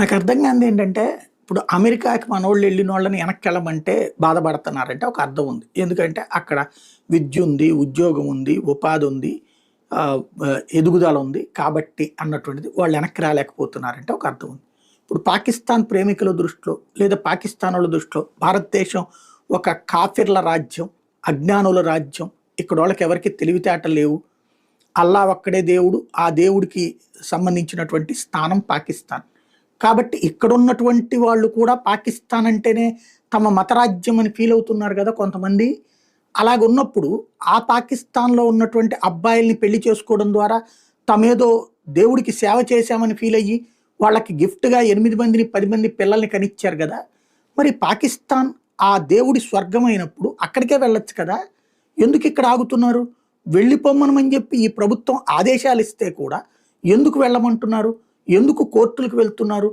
నాకు అర్థం కాంది ఏంటంటే ఇప్పుడు అమెరికాకి మనోళ్ళు వెళ్ళిన వాళ్ళని వెనక్కి వెళ్ళమంటే బాధపడుతున్నారంటే ఒక అర్థం ఉంది. ఎందుకంటే అక్కడ విద్య ఉంది ఉద్యోగం ఉంది ఉపాధి ఉంది ఎదుగుదల ఉంది కాబట్టి అన్నటువంటిది వాళ్ళు వెనక్కి రాలేకపోతున్నారంటే ఒక అర్థం ఉంది. ఇప్పుడు పాకిస్తాన్ ప్రేమికుల దృష్టిలో లేదా పాకిస్తాన్ వాళ్ళ దృష్టిలో భారతదేశం ఒక కాఫిర్ల రాజ్యం అజ్ఞానుల రాజ్యం. ఇక్కడ వాళ్ళకి ఎవరికి తెలివితేట లేవు. అల్లా ఒక్కడే దేవుడు ఆ దేవుడికి సంబంధించినటువంటి స్థానం పాకిస్తాన్. కాబట్టి ఇక్కడ ఉన్నటువంటి వాళ్ళు కూడా పాకిస్తాన్ అంటేనే తమ మతరాజ్యం అని ఫీల్ అవుతున్నారు కదా కొంతమంది. అలాగ ఉన్నప్పుడు ఆ పాకిస్తాన్లో ఉన్నటువంటి అబ్బాయిల్ని పెళ్ళి చేసుకోవడం ద్వారా తమేదో దేవుడికి సేవ చేశామని ఫీల్ అయ్యి వాళ్ళకి గిఫ్ట్గా ఎనిమిది మందిని పది మంది పిల్లల్ని కనిచ్చారు కదా. మరి పాకిస్తాన్ ఆ దేవుడి స్వర్గం అయినప్పుడు అక్కడికే వెళ్ళొచ్చు కదా. ఎందుకు ఇక్కడ ఆగుతున్నారు? వెళ్ళిపోమ్మనమని చెప్పి ఈ ప్రభుత్వం ఆదేశాలు ఇస్తే కూడా ఎందుకు వెళ్ళమంటున్నారు? ఎందుకు కోర్టులకు వెళ్తున్నారు?